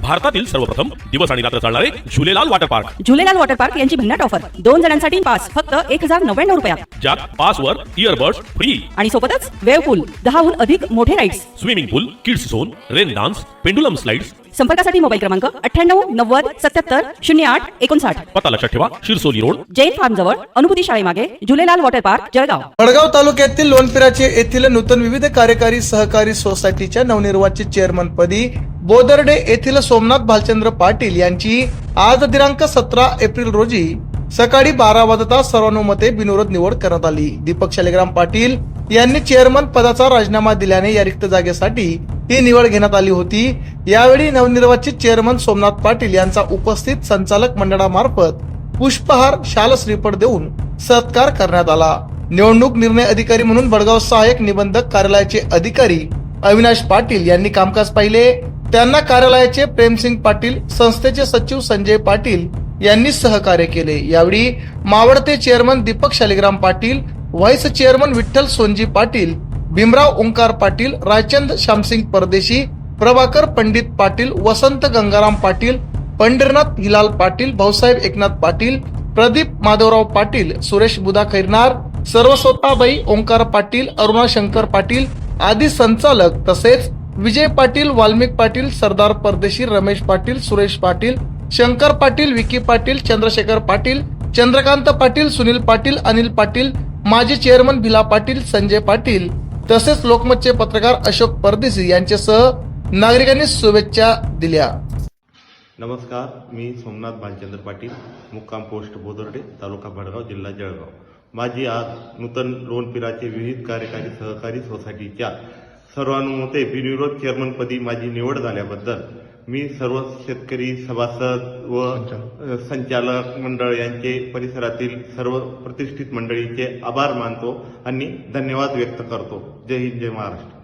भारतातील सर्वप्रथम दिवस आणि रात्र चालणारे Jhulelal water park. Jhulelal water park यांची भन्नाट ऑफर दोन जणांसाठी पास फक्त एक हजार नव्याण्णव रुपयात ज्यात पासवर इयरबड्स फ्री आणि सोबतच वेव पूल दहाहून अधिक मोठे rides swimming pool kids zone rain dance pendulum slides संपर्कासाठी मोबाईल क्रमांक अठ्ठ्याण्णव नव्वद सत्याहत्तर शून्य आठ एकोणसाठ. पता लक्षात ठेवा शिरसोली रोड. जैन फार्म जवळ अनुभूती शाळेमागे झुलेलाल वॉटर पार्क जळगाव. वडगाव तालुक्यातील लोणपिराचे येथील नूतन विविध कार्यकारी सहकारी सोसायटीच्या नवनिर्वाचित चेअरमन पदी बोदर्डे येथील सोमनाथ भालचंद्र पाटील यांची आज दिनांक सतरा एप्रिल रोजी सकाळी बारा वाजता सर्वानुमते बिनविरोध निवड करण्यात आली. दीपक शालिग्राम पाटील यांनी चेअरमन पदाचा राजीनामा दिल्याने या रिक्त जागेसाठी ही निवड घेण्यात आली होती. यावेळी नवनिर्वाचित चेअरमन सोमनाथ पाटील यांचा उपस्थित संचालक मंडळामार्फत पुष्पहार शाल श्रीफळ देऊन सत्कार करण्यात आला. निवडणूक निर्णय अधिकारी म्हणून बडगाव सहाय्यक निबंधक कार्यालयाचे अधिकारी अविनाश पाटील यांनी कामकाज पाहिले. त्यांना कार्यालयाचे प्रेमसिंग पाटील संस्थेचे सचिव संजय पाटील यांनी सहकार्य केले. यावेळी मावळते chairman Deepak Shaligram Patil vice chairman Vitthal Sonji Patil Bhimrao Omkar Patil Raichand Shyamsing Pardeshi Prabhakar Pandit Patil वसंत गंगाराम पाटील पंढरनाथ हिलाल पाटील भाऊसाहेब एकनाथ पाटील प्रदीप माधवराव पाटील सुरेश बुधा खैरनार सर्वस्वताबाई ओंकार पाटील अरुणा शंकर पाटील आदी संचालक तसेच विजय पाटील वाल्मिक पाटील सरदार परदेशी रमेश पाटील सुरेश पाटील शंकर पाटील विकी पाटील चंद्रशेखर पाटील चंद्रकांत पाटील सुनील पाटील अनिल पाटील माजी चेअरमन भिला पाटील संजय पाटील. तसेच लोकमतचे पत्रकार अशोक परदेशी यांच्यासह नागरिकांनी शुभेच्छा दिल्या. नमस्कार मी सोमनाथ भालचंद्र पाटील मुक्काम पोस्ट बोदर्डे तालुका भडगाव जिल्हा जळगाव. माझी आज नूतन लोणपिराचे विविध कार्यकारी सहकारी सोसायटीच्या सर्वानुमते बिनविरोध चेअरमनपदी माझी निवड झाल्याबद्दल मी सर्व शेतकरी सभासद व संचालक मंडळ यांचे परिसरातील सर्व प्रतिष्ठित मंडळीचे आभार मानतो आणि धन्यवाद व्यक्त करतो. जय हिंद जय महाराष्ट्र.